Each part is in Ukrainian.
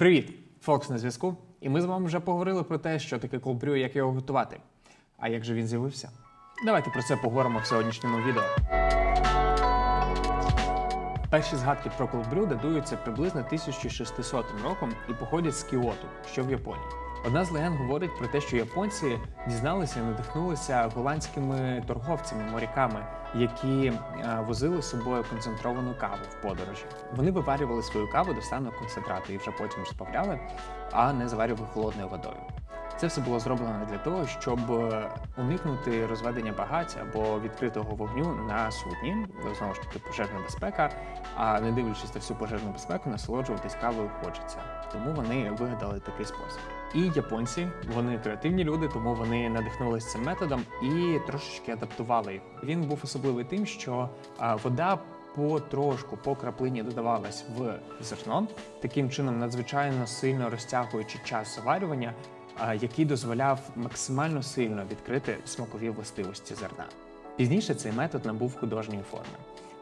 Привіт! Фокс на зв'язку. І ми з вами вже поговорили про те, що таке колбрю як його готувати. А як же він з'явився? Давайте про це поговоримо в сьогоднішньому відео. Перші згадки про колбрю датуються приблизно 1600 роком і походять з Кіоту, що в Японії. Одна з легенд говорить про те, що японці дізналися і надихнулися голландськими торговцями, моряками, які е, возили з собою концентровану каву в подорожі. Вони виварювали свою каву до стану концентрату і вже потім розбавляли, а не заварювали холодною водою. Це все було зроблено для того, щоб е, уникнути розведення багаття або відкритого вогню на судні. Знову ж таки, пожежна безпека. А не дивлячись на всю пожежну безпеку, насолоджуватись кавою хочеться. Тому вони вигадали такий спосіб. І японці, вони креативні люди, тому вони надихнулися цим методом і трошечки адаптували його. Він був особливий тим, що вода потрошку по краплині додавалась в зерно, таким чином надзвичайно сильно розтягуючи час заварювання, який дозволяв максимально сильно відкрити смакові властивості зерна. Пізніше цей метод набув художньої форми.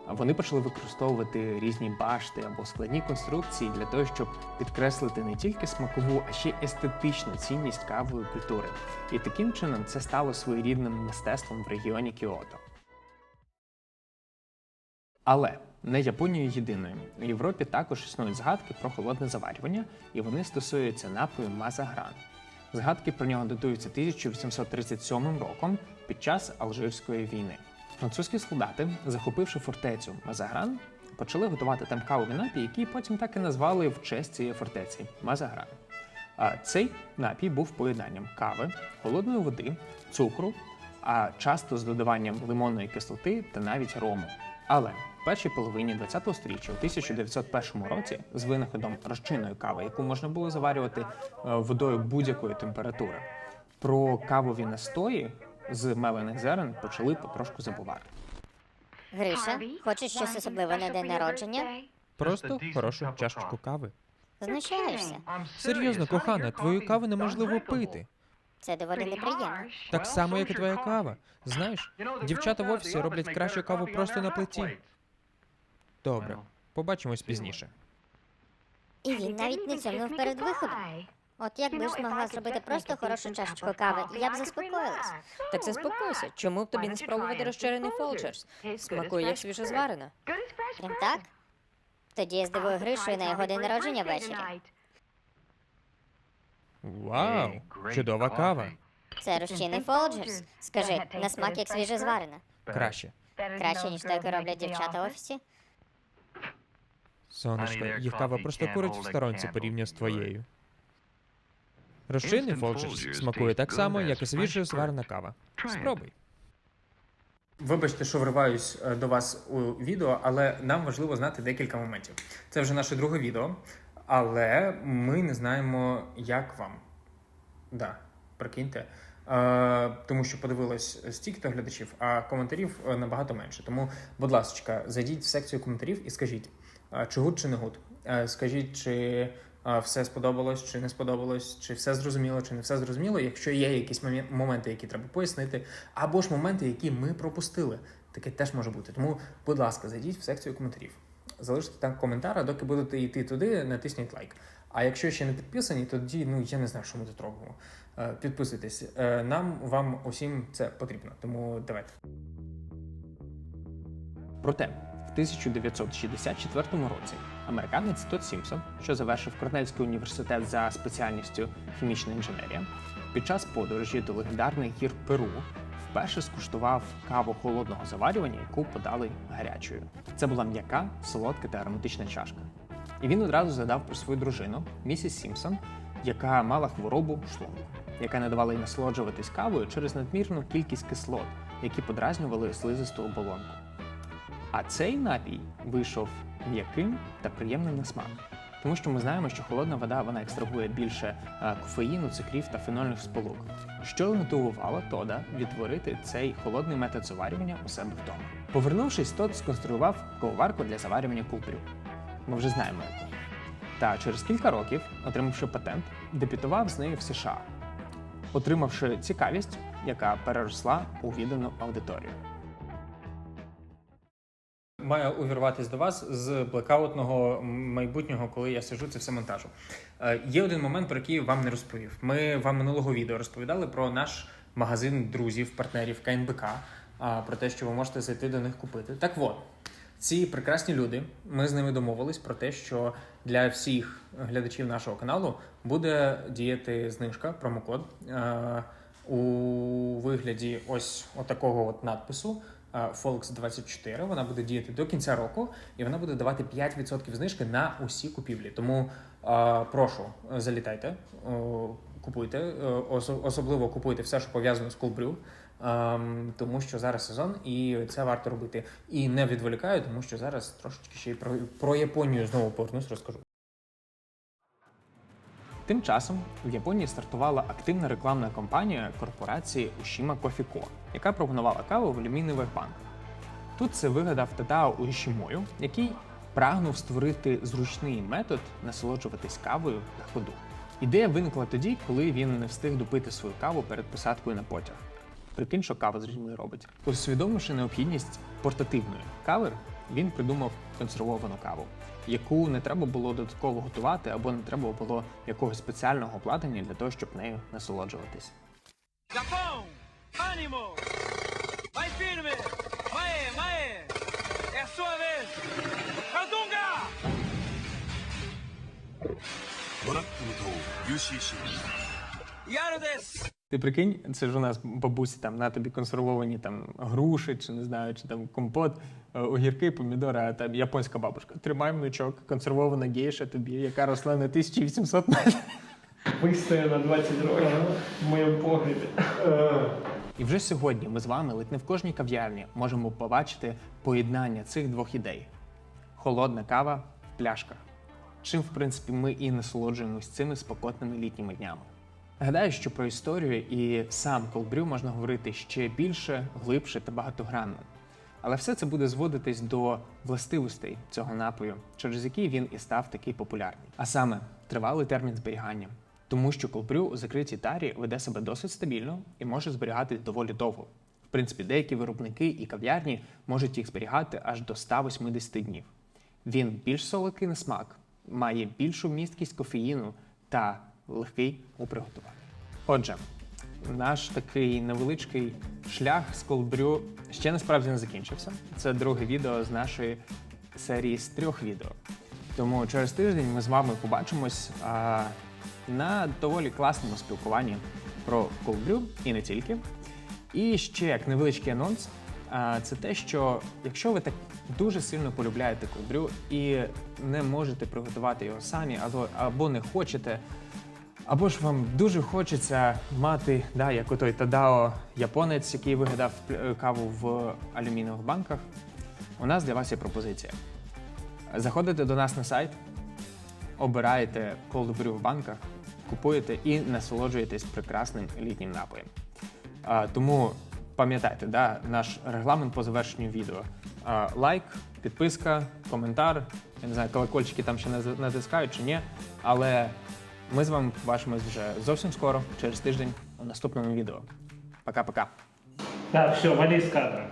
Вони почали використовувати різні башти або складні конструкції для того, щоб підкреслити не тільки смакову, а ще естетичну цінність кавової культури. І таким чином це стало своєрідним мистецтвом в регіоні Кіото. Але не Японією єдиною. У Європі також існують згадки про холодне заварювання, і вони стосуються напою Мазагран. Згадки про нього датуються 1837 роком під час Алжирської війни. Французькі солдати, захопивши фортецю Мазагран, почали готувати там кавові напій, які потім так і назвали в честь цієї фортеці Мазагран. А цей напій був поєднанням кави, холодної води, цукру, а часто з додаванням лимонної кислоти та навіть рому. Але першій половині ХХ століття, у 1901 році, з винаходом розчинної кави, яку можна було заварювати е, водою будь-якої температури, про кавові настої з мелених зерен почали потрошку забувати. Гриша, хочеш щось особливе на день народження? Просто хорошу чашечку кави. Знущаєшся? Серйозно, кохана, твою каву неможливо пити. Це доволі неприємно. Так само, як і твоя кава. Знаєш, дівчата в офісі роблять кращу каву просто на плиті. Добре, побачимось пізніше. І він навіть не цьомнув перед виходом. От якби ж змогла зробити просто хорошу чашечку кави, я б заспокоїлась. Так заспокойся. Чому б тобі не спробувати розчарений фолджерс? Смакує як свіжозварена. Прям так? Тоді я здивую Гришою на його день народження ввечері. Вау, чудова кава. Це розчинний Folgers. Скажи, на смак як свіжозварена. Краще. Краще, ніж те, яке роблять дівчата в офісі. Сонечко, їх кава просто курить в сторонці порівняно з твоєю. Розчинний Folgers смакує так само, як і свіжо зварена кава. Спробуй. Вибачте, що вриваюсь е, до вас у відео, але нам важливо знати декілька моментів. Це вже наше друге відео, але ми не знаємо, як вам. Да, прикиньте. Е, тому що подивилось стільки глядачів, а коментарів е, набагато менше. Тому, будь ласка, зайдіть в секцію коментарів і скажіть, чи гуд, чи не гуд. Е, скажіть, чи все сподобалось, чи не сподобалось, чи все зрозуміло, чи не все зрозуміло. Якщо є якісь моменти, які треба пояснити, або ж моменти, які ми пропустили, таке теж може бути. Тому, будь ласка, зайдіть в секцію коментарів. Залиште там коментар, а доки будете йти туди, натисніть лайк. А якщо ще не підписані, тоді ну я не знаю, що ми тут робимо. Е, Підписуйтесь. Е, Нам вам усім це потрібно. Тому давайте. Проте 1964 році американець Тодд Сімпсон, що завершив Корнельський університет за спеціальністю хімічна інженерія, під час подорожі до легендарних гір Перу вперше скуштував каву холодного заварювання, яку подали гарячою. Це була м'яка, солодка та ароматична чашка. І він одразу згадав про свою дружину, місіс Сімпсон, яка мала хворобу шлунку, яка не давала їй насолоджуватись кавою через надмірну кількість кислот, які подразнювали слизисту оболонку. А цей напій вийшов м'яким та приємним на смак. Тому що ми знаємо, що холодна вода вона екстрагує більше е, кофеїну, цукрів та фенольних сполук, що мотивувало Тода відтворити цей холодний метод заварювання у себе вдома. Повернувшись, Тод сконструював коварку для заварювання кулпрю. Ми вже знаємо яку. Та через кілька років, отримавши патент, депютував з нею в США, отримавши цікавість, яка переросла у віддану аудиторію. Маю увірватися до вас з блекаутного майбутнього, коли я сижу це все монтажу. Е, Є один момент, про який вам не розповів. Ми вам минулого відео розповідали про наш магазин друзів, партнерів КНБК, а, про те, що ви можете зайти до них купити. Так от, ці прекрасні люди, ми з ними домовились про те, що для всіх глядачів нашого каналу буде діяти знижка, промокод е, у вигляді ось отакого от надпису. Е, Folks 24 вона буде діяти до кінця року, і вона буде давати 5% знижки на усі купівлі. Тому е, прошу, залітайте, е, купуйте, особливо купуйте все, що пов'язано з Brew, ем, тому що зараз сезон, і це варто робити. І не відволікаю, тому що зараз трошечки ще й про, про Японію знову повернусь, розкажу. Тим часом в Японії стартувала активна рекламна кампанія корпорації Ushima Coffee Co., яка пропонувала каву в алюмінієвих банках. Тут це вигадав Тадао Уішімою, який прагнув створити зручний метод насолоджуватись кавою на ходу. Ідея виникла тоді, коли він не встиг допити свою каву перед посадкою на потяг. Прикинь, що кава з людьми робить. Усвідомивши необхідність портативної кави, він придумав консервовану каву, яку не треба було додатково готувати або не треба було якогось спеціального обладнання для того, щоб нею насолоджуватись. Гапон! Анімо! Май! Має, має! Есуавес! Разунга! Борак Мітоу, UCC. Ти прикинь, це ж у нас бабусі там на тобі консервовані там груші, чи не знаю, чи там компот, е, огірки, помідори, а там японська бабушка. Тримай внучок, консервована гейша тобі, яка росла на 1800 метрів. Вистоє на 20 років в моєму погляді. І вже сьогодні ми з вами ледь не в кожній кав'ярні можемо побачити поєднання цих двох ідей: холодна кава в пляшках. Чим, в принципі, ми і насолоджуємось цими спокотними літніми днями. Гадаю, що про історію і сам колбрю можна говорити ще більше, глибше та багатогранно. Але все це буде зводитись до властивостей цього напою, через які він і став такий популярний. А саме тривалий термін зберігання. Тому що колбрю у закритій тарі веде себе досить стабільно і може зберігатись доволі довго. В принципі, деякі виробники і кав'ярні можуть їх зберігати аж до 180 днів. Він більш солодкий на смак, має більшу місткість кофеїну та легкий у приготуванні. Отже, наш такий невеличкий шлях з колбрю ще насправді не закінчився. Це друге відео з нашої серії з трьох відео. Тому через тиждень ми з вами побачимось а, на доволі класному спілкуванні про колбрю і не тільки. І ще як невеличкий анонс, це те, що якщо ви так дуже сильно полюбляєте колбрю і не можете приготувати його самі, або не хочете, або ж вам дуже хочеться мати, да, як отой Тадао японець, який вигадав е, каву в алюмінієвих банках, у нас для вас є пропозиція. Заходите до нас на сайт, обираєте brew в банках, купуєте і насолоджуєтесь прекрасним літнім напоєм. А, тому пам'ятайте, да, наш регламент по завершенню відео. А, лайк, підписка, коментар. Я не знаю, колокольчики там ще натискають чи ні. Але ми з вами побачимось вже зовсім скоро, через тиждень, у наступному відео. Пока-пока. Так, все, валі з кадра.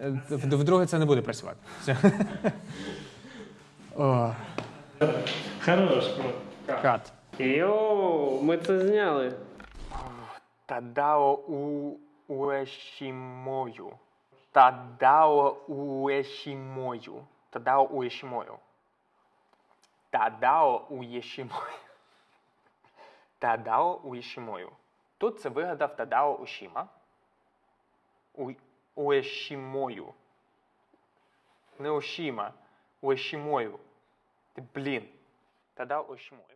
Е, в- Вдруге це не буде працювати. Все. О, Хорош, бро. кат. Йоу, ми це зняли. Тадао у уешімою. Тадао уешімою. Тадао уешімою. Тадао уешімою. Тадао уешімою. Тут це вигадав Тадао Ушіма. У... Уешімою. Не Ушіма. Уешімою. Блін. Тадао Ушімою.